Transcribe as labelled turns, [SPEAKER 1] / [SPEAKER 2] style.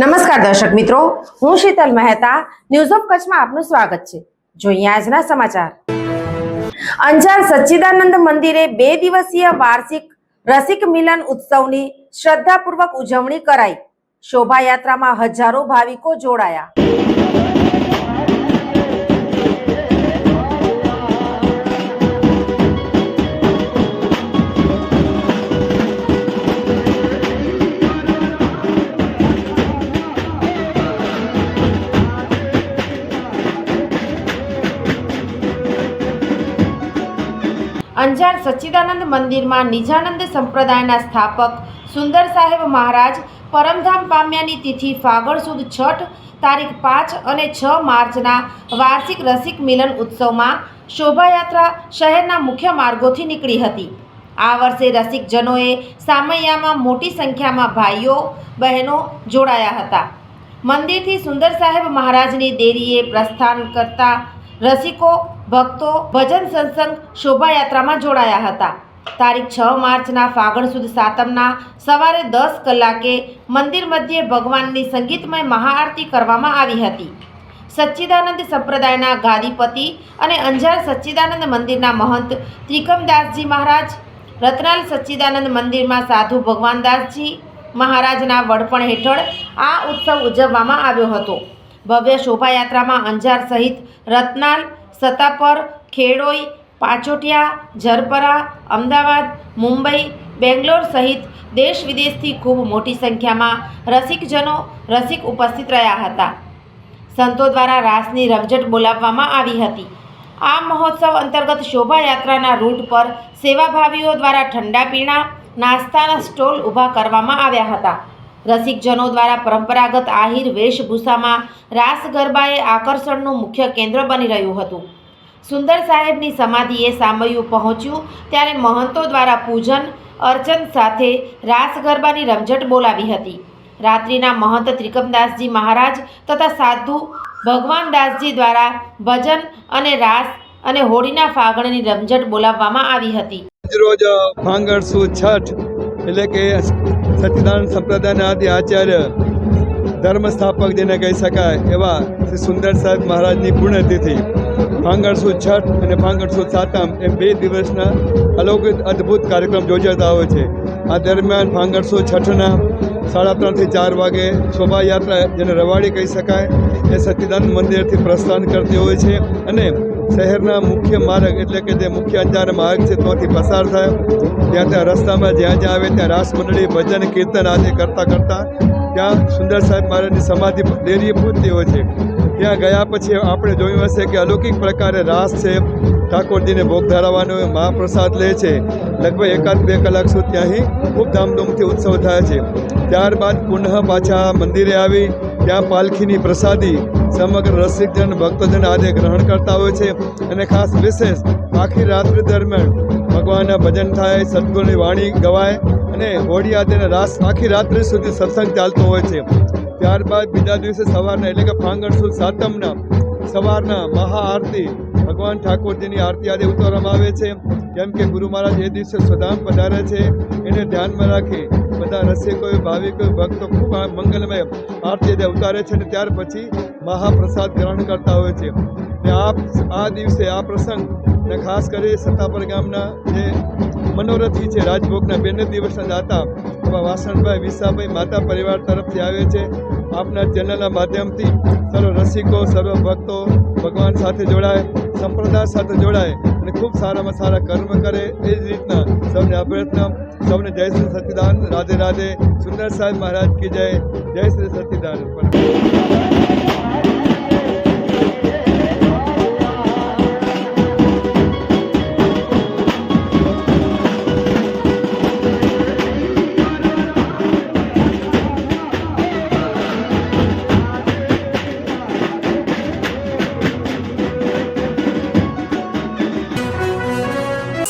[SPEAKER 1] નમસ્કાર દર્શક મિત્રો, હું શીતલ મહેતા ન્યૂઝ ઓફ કચ્છમાં આપનું સ્વાગત છે. જોઈએ આજના સમાચાર. અંજાર સચ્ચિદાનંદ મંદિરે બે દિવસીય વાર્ષિક રસિક મિલન ઉત્સવની શ્રદ્ધાપૂર્વક ઉજવણી કરાઈ. શોભાયાત્રામાં હજારો ભાવિકો જોડાયા. અંજાર સચ્ચિદાનંદ મંદિરમાં નિજાનંદ સંપ્રદાયના સ્થાપક સુંદર સાહેબ મહારાજ પરમધામ પામ્યાની તિથિ ફાગણ સુદ છઠ તારીખ પાંચ અને છ માર્ચના વાર્ષિક રસિક મિલન ઉત્સવમાં શોભાયાત્રા શહેરના મુખ્ય માર્ગોથી નીકળી હતી. આ વર્ષે રસિકજનોએ સામૈયામાં મોટી સંખ્યામાં ભાઈઓ, બહેનો જોડાયા હતા. મંદિરથી સુંદર સાહેબ મહારાજની દેરીએ પ્રસ્થાન કરતા રસિકો ભક્તો ભજન સત્સંગ શોભાયાત્રામાં જોડાયા હતા. તારીખ છ માર્ચના ફાગણ સુદ સાતમના સવારે દસ કલાકે મંદિર મધ્યે ભગવાનની સંગીતમય મહાઆરતી કરવામાં આવી હતી. સચ્ચિદાનંદ સંપ્રદાયના ગાદીપતિ અને અંજાર સચ્ચિદાનંદ મંદિરના મહંત ત્રિકમદાસજી મહારાજ, રત્નાલ સચ્ચિદાનંદ મંદિરમાં સાધુ ભગવાનદાસજી મહારાજના વડપણ હેઠળ આ ઉત્સવ ઉજવવામાં આવ્યો હતો. ભવ્ય શોભાયાત્રામાં અંજાર સહિત રત્નાલ સતાપર ખેડોઈ પાચોટિયા ઝરપરા, અમદાવાદ, મુંબઈ, બેંગ્લોર સહિત દેશ વિદેશથી ખૂબ મોટી સંખ્યામાં રસિકજનો રસિક ઉપસ્થિત રહ્યા હતા. સંતો દ્વારા રાસની રમઝટ બોલાવવામાં આવી હતી. આ મહોત્સવ અંતર્ગત શોભાયાત્રાના રૂટ પર સેવાભાવીઓ દ્વારા ઠંડા પીણા, નાસ્તાના સ્ટોલ ઊભા કરવામાં આવ્યા હતા. રસિકજનો દ્વારા પરંપરાગત આહિર વેશભૂષામાં રાસ ગરબાએ આકર્ષણનું મુખ્ય કેન્દ્ર બની રહ્યું હતું. સુંદર સાહેબની સમાધિએ સામયું પહોંચ્યું ત્યારે મહંતો દ્વારા પૂજન, અર્ચન સાથે રાસ ગરબાની રમઝટ બોલાવી હતી. રાત્રિના મહંત ત્રિકમદાસજી મહારાજ તથા સાધુ ભગવાનદાસજી દ્વારા ભજન અને રાસ અને હોળીના ફાગણની રમઝટ બોલાવવામાં આવી હતી.
[SPEAKER 2] રોજ ફાંગણ સુદ છઠ એટલે કે સચ્ચિદાનંદ સંપ્રદાયના આદિ આચાર્ય ધર્મ સ્થાપક જેને કહી શકાય, એવા શ્રી સુંદર સાહેબ મહારાજની પુણ્યતિથિ સુદ છઠ અને સુદ સાતમ એમ બે દિવસના અલૌકિક અદ્ભુત કાર્યક્રમ યોજાતા હોય છે. આ દરમિયાન ફાંગણ સુદ છઠના સાડા ત્રણથી ચાર વાગે શોભાયાત્રા જેને રવાડી કહી શકાય, એ સચ્ચિદાનંદ મંદિરથી પ્રસ્થાન કરતી હોય છે અને શહેરના મુખ્ય માર્ગ એટલે કે જે મુખ્ય અંજાર માર્ગ છે ત્યાંથી પસાર થાય. ત્યાં ત્યાં રસ્તામાં જ્યાં જ્યાં આવે ત્યાં રાસ મંડળી ભજન, કીર્તન આદિ કરતાં કરતાં ત્યાં સુંદર સાહેબ મહારાજની સમાધિ દેરીએ પૂજતી હોય છે. ત્યાં ગયા પછી આપણે જોયું હશે કે અલૌકિક પ્રકારે રાસ છે. ઠાકોરજીને ભોગ ધરાવવાનો મહાપ્રસાદ લે છે. લગભગ એકાદ બે કલાક સુધી અહીં ખૂબ ધામધૂમથી ઉત્સવ થાય છે. ત્યારબાદ પુનઃ પાછા મંદિરે આવી. ત્યાં પાલખીની પ્રસાદી સમગ્ર રસિકજન ભક્તજન આજે ગ્રહણ કરતા હોય છે અને ખાસ વિશેષ આખી રાત્રિ દરમિયાન ભગવાનના ભજન થાય, સદગુણની વાણી ગવાય અને હોળી આદિને રાસ આખી રાત્રિ સુધી સત્સંગ ચાલતો હોય છે. ત્યારબાદ બીજા દિવસે સવારના, એટલે કે ફાંગણ સુદ સાતમના, સવારના મહાઆરતી ભગવાન ઠાકોરજીની આરતી આજે ઉતારવામાં આવે છે. કેમ કે ગુરુ મહારાજ એ દિવસે સ્વધામ પધારે છે. એને ધ્યાનમાં રાખી બધા રસિકોએ ભાવિકો ભક્તો ખૂબ મંગલમય આરતી ઉતારે છે અને ત્યાર પછી મહાપ્રસાદ ગ્રહણ કરતા હોય છે. ને આ આ દિવસે આ પ્રસંગ, ને ખાસ કરી સત્તાપર ગામના જે મનોરથી છે, રાજભોગના બેને દિવસના દાતા એવા વાસણભાઈ, વિસાભાઈ માતા પરિવાર તરફથી આવે છે. આપના ચેનલના માધ્યમથી સર્વ રસિકો, સર્વ ભક્તો ભગવાન સાથે જોડાય, સંપ્રદાય સાથે જોડાય અને ખૂબ સારામાં સારા કર્મ કરે એ જ રીતના સૌને અભ્યર્થના સૌને જય શ્રી સચ્ચિદાનંદ રાધે રાધે. સુંદર સાહેબ મહારાજ કી જય. જય શ્રી